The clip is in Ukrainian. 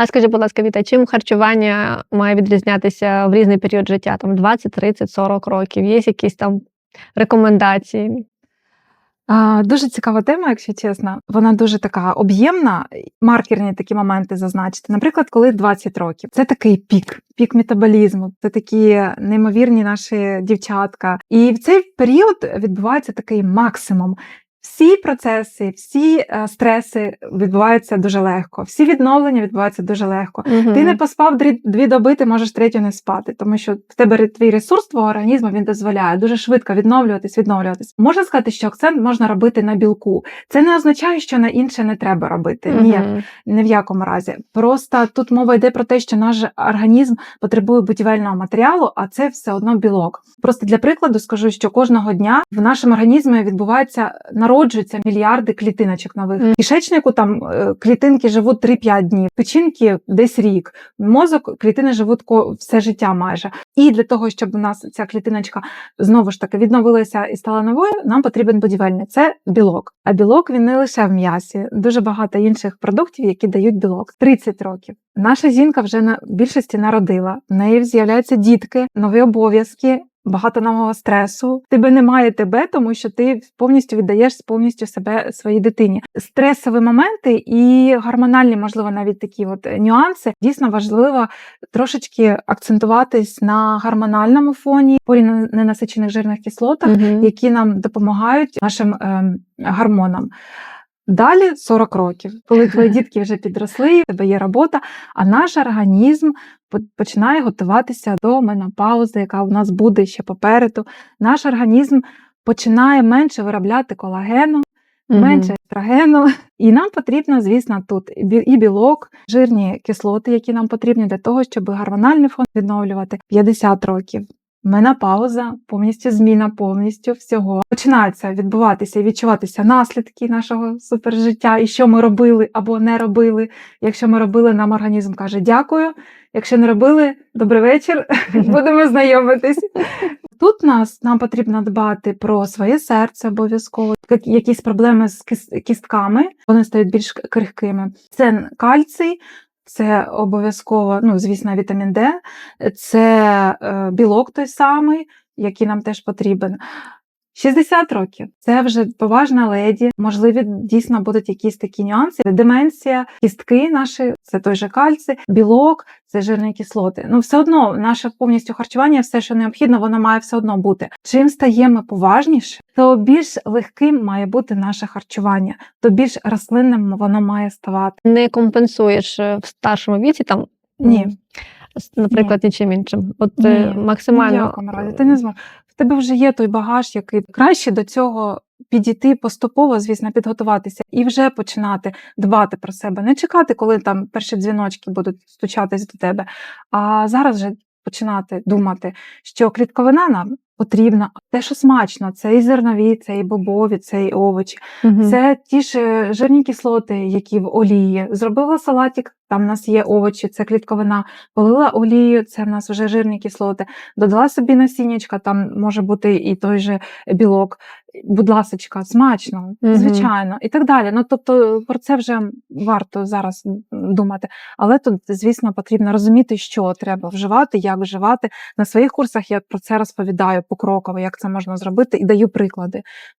А скажи, будь ласка, Віта, чим харчування має відрізнятися в різний період життя? Там 20, 30, 40 років? Є якісь там рекомендації? Дуже цікава тема, якщо чесно. Вона дуже така об'ємна, маркерні такі моменти зазначити. Наприклад, коли 20 років, це такий пік, пік метаболізму, це такі неймовірні наші дівчатка. І в цей період відбувається такий максимум. Всі процеси, всі е, стреси відбуваються дуже легко, всі відновлення відбуваються дуже легко. Мгм. Ти не поспав дві, дві доби, ти можеш третю не спати, тому що в тебе твій ресурс твого організму він дозволяє дуже швидко відновлюватись, відновлюватись. Можна сказати, що акцент можна робити на білку. Це не означає, що на інше не треба робити. Ні, Мгм. ні в якому разі. Просто тут мова йде про те, що наш організм потребує будівельного матеріалу, а це все одно білок. Просто для прикладу скажу, що кожного дня в нашому організмі відбувається народжуються мільярди клітиночок нових. В Кишечнику там е, клітинки живуть 3-5 днів, печінки десь рік. Мозок клітини живуть все життя майже. І для того, щоб у нас ця клітиночка знову ж таки відновилася і стала новою, нам потрібен будівельник. Це білок. А білок він не лише в м'ясі, дуже багато інших продуктів, які дають білок. 30 років. Наша жінка вже на більшості народила. В неї з'являються дітки, нові обов'язки. Багато нового стресу. Тебе немає тебе, тому що ти повністю віддаєш повністю себе своїй дитині. Стресові моменти і гормональні, можливо, навіть такі от нюанси. Дійсно важливо трошечки акцентуватись на гормональному фоні, поліненасичених жирних кислотах, Мгм. які нам допомагають нашим ем, гормонам. Далі 40 років, коли твої дітки вже підросли, в тебе є робота, а наш організм починає готуватися до менопаузи, яка у нас буде ще попереду. Наш організм починає менше виробляти колагену, менше естрогену. І нам потрібно, звісно, тут і білок, жирні кислоти, які нам потрібні для того, щоб гормональний фон відновлювати 50 років. Менопауза, повністю зміна повністю всього. Починаються відбуватися і відчуватися наслідки нашого супержиття, і що ми робили або не робили. Якщо ми робили, нам організм каже дякую. Якщо не робили, добрий вечір, будемо знайомитись. Тут нас нам потрібно дбати про своє серце обов'язково. Якісь проблеми з кістками, вони стають більш крихкими. Це кальцій, це обов'язково, ну звісно, вітамін Д, це е, білок той самий, який нам теж потрібен. 60 років це вже поважна леді. Можливі дійсно будуть якісь такі нюанси. Деменція, кістки наші, це той же кальцій, білок, це жирні кислоти. Ну, все одно наше повністю харчування, все, що необхідно, воно має все одно бути. Чим стаємо поважніше, то більш легким має бути наше харчування, то більш рослинним воно має ставати. Не компенсуєш е, в старшому віці там, Ні. Наприклад, нічим іншим. От Ні, е, в максимально разі. Ти не зможеш. В тебе вже є той багаж, який краще до цього підійти поступово, звісно, підготуватися і вже починати дбати про себе. Не чекати, коли там перші дзвіночки будуть стучатись до тебе. А зараз вже починати думати, що клітковина нам потрібна, те, що смачно, це і зернові, це і бобові, це і овочі. Мгм. Це ті ж е, жирні кислоти, які в олії. Зробила салатик, там в нас є овочі, це клітковина. Полила олію, це в нас вже жирні кислоти. Додала собі насіннячка, там може бути і той же білок. Будь ласочка, смачно, Мгм. звичайно, і так далі. Ну тобто про це вже варто зараз думати. Але тут, звісно, потрібно розуміти, що треба вживати, як вживати. На своїх курсах я про це розповідаю покроково, як це можна зробити, і даю приклади.